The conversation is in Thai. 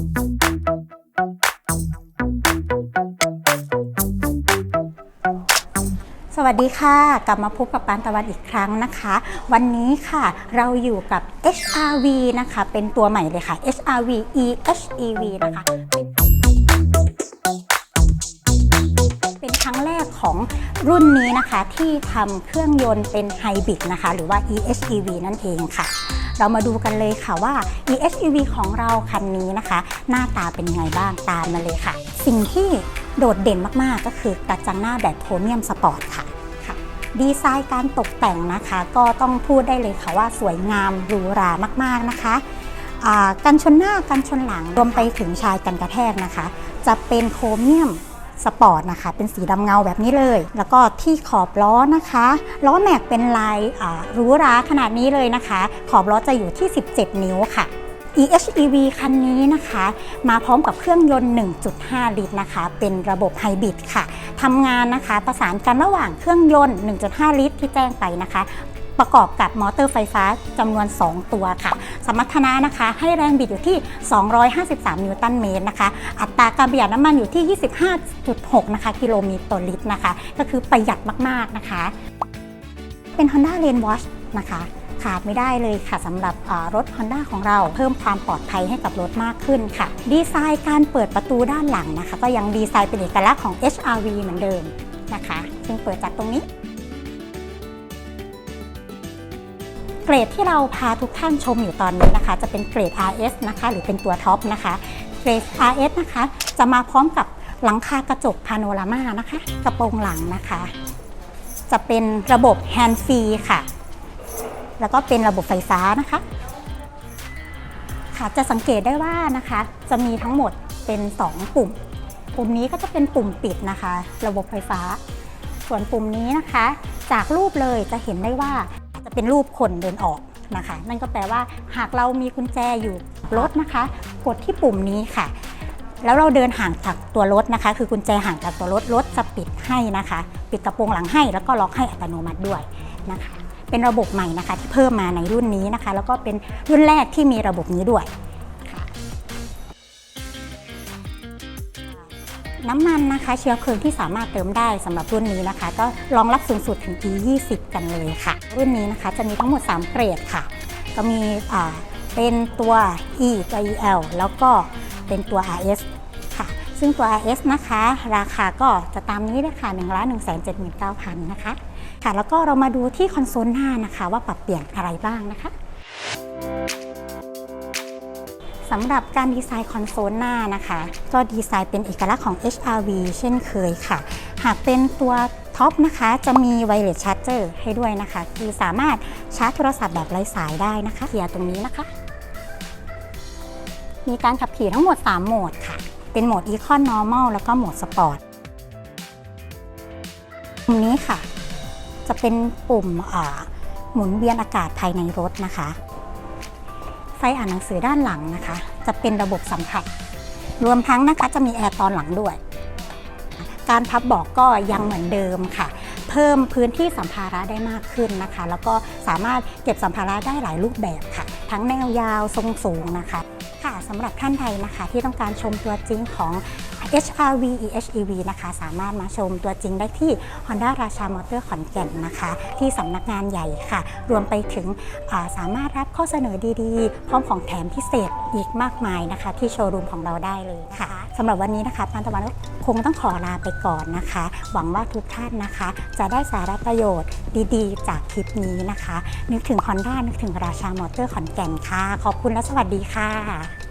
สวัสดีค่ะ กลับมาพบกับปานตะวันอีกครั้งนะคะ วันนี้ค่ะเราอยู่กับ HRV นะคะ เป็นตัวใหม่เลยค่ะ HRV EHEV นะคะเป็นครั้งแรกของรุ่นนี้นะคะที่ทำเครื่องยนต์เป็นไฮบริดนะคะ หรือว่า EHEV นั่นเองค่ะ เรามาดูกันเลยค่ะว่า EHEV ของเราคันนี้นะคะ หน้าตาเป็นยังไงบ้างตามมาเลยค่ะ สิ่งที่โดดเด่นมากๆ ก็คือกระจังหน้าแบบโพรเมียมสปอร์ตค่ะดีไซน์การตกแต่งนะคะ ก็ต้องพูดได้เลยค่ะว่าสวยงามหรูหรามากๆนะคะกันชนหน้ากันชนหลังรวมไปถึงชายกันกระแทกนะคะ จะเป็นโครเมียม สปอร์ตนะคะ เป็นสีดำเงาแบบนี้เลย แล้วก็ที่ขอบล้อนะคะ ล้อแม็กเป็นลายรูหราขนาดนี้เลยนะคะ ขอบล้อจะอยู่ที่ 17 นิ้วค่ะ EHEV คันนี้นะคะ มาพร้อมกับเครื่องยนต์ 1.5 ลิตรนะคะ เป็นระบบไฮบริดค่ะทำงานนะคะ ประสานกันระหว่างเครื่องยนต์ 1.5 ลิตรที่แจ้งไปนะคะ ประกอบกับมอเตอร์ไฟฟ้าจำนวน 2 ตัวค่ะ สมรรถนะนะคะ ให้แรงบิดอยู่ที่ 253 นิวตันเมตรนะคะ อัตราการประหยัดน้ำมันอยู่ที่ 25.6 นะคะ กิโลเมตรต่อลิตรนะคะ ก็คือประหยัดมาก ๆ นะคะ เป็น Honda Lane Watch นะคะขาดไม่ได้เลยค่ะสำหรับรถ Honda ของเราเพิ่มความปลอดภัยให้กับรถมากขึ้นค่ะ ดีไซน์การเปิดประตูด้านหลังนะคะ ก็ยังดีไซน์เป็นเอกลักษณ์ของ HRV เหมือนเดิมนะคะ ซึ่งเปิดจากตรงนี้ เกรดที่เราพาทุกท่านชมอยู่ตอนนี้นะคะ จะเป็นเกรด RS นะคะ หรือเป็นตัวท็อปนะคะ เกรด RS นะคะ จะมาพร้อมกับหลังคากระจกพาโนรามานะคะ กระโปรงหลังนะคะ จะเป็นระบบแฮนด์ฟรีค่ะ แล้วก็เป็นระบบไฟฟ้านะคะค่ะจะสังเกตได้ว่านะคะ จะมีทั้งหมดเป็น 2 ปุ่ม ปุ่มนี้ก็จะเป็นปุ่มปิดนะคะ ระบบไฟฟ้า ส่วนปุ่มนี้นะคะ จากรูปเลยจะเห็นได้ว่า จะเป็นรูปคนเดินออกนะคะ นั่นก็แปลว่าหากเรามีกุญแจอยู่รถนะคะ กดที่ปุ่มนี้ค่ะ แล้วเราเดินห่างจากตัวรถนะคะ คือกุญแจห่างจากตัวรถรถจะปิดให้นะคะ ปิดกระโปรงหลังให้แล้วก็ล็อกให้อัตโนมัติด้วยนะคะ เป็นระบบใหม่นะคะที่เพิ่มมาในรุ่นนี้นะคะ แล้วก็เป็นรุ่นแรกที่มีระบบนี้ด้วย น้ำมันนะคะเชื้อเพลิงที่สามารถเติมได้สำหรับรุ่นนี้นะคะ ก็รองรับสูงสุดถึง E20 กันเลยค่ะ รุ่นนี้นะคะจะมีทั้งหมด 3 เกรดค่ะ ก็มีเป็นตัว E ตัว EL แล้วก็เป็นตัว RS ค่ะ ซึ่งตัว RS นะคะ ราคาก็จะตามนี้เลยค่ะ1 1 7 9 0 0 0 นะคะ ค่ะ แล้วก็เรามาดูที่คอนโซลหน้านะคะ ว่าปรับเปลี่ยนอะไรบ้างนะคะ สำหรับการดีไซน์คอนโซลหน้านะคะ ก็ดีไซน์เป็นเอกลักษณ์ของ HRV เช่นเคยค่ะ หากเป็นตัวท็อปนะคะจะมีไวเลสชาร์จเจอร์ให้ด้วยนะคะ คือสามารถชาร์จโทรศัพท์แบบไร้สายได้นะคะเกียตรงนี้นะคะ มีการขับขี่ทั้งหมด 3 โหมดค่ะ เป็นโหมด Econ Normal แล้วก็โหมด Sport ปุ่มนี้ค่ะ จะเป็นปุ่มหมุนเวียนอากาศภายในรถนะคะ ไฟอ่านหนังสือด้านหลังนะคะ จะเป็นระบบสัมผัส รวมทั้งนะคะจะมีแอร์ตอนหลังด้วย การพับบอกก็ยังเหมือนเดิมค่ะ เพิ่มพื้นที่สัมภาระได้มากขึ้นนะคะ แล้วก็สามารถเก็บสัมภาระได้หลายรูปแบบค่ะ ทั้งแนวยาวทรงสูงนะคะ ค่ะสำหรับท่านใดนะคะที่ต้องการชมตัวจริงของ HRV EHEV นะคะสามารถมาชมตัวจริงได้ที่ Honda ราชามอเตอร์ขอนแก่นนะคะ ที่สำนักงานใหญ่ค่ะ รวมไปถึงาสามารถรับข้อเสนอดีๆ พร้อมของแถมพิเศษอีกมากมายนะคะ ที่โชว์รูมของเราได้เลยค่ะสำหรับวันนี้นะคะปานตะวันคงต้องขอลาไปก่อนนะคะ หวังว่าทุกท่านนะคะ จะได้สาระประโยชน์ดีๆ จากคลิปนี้นะคะ นึกถึง Honda นึกถึงราชามอเตอร์ขอนแก่นค่ะ ขอบคุณและสวัสดีค่ะ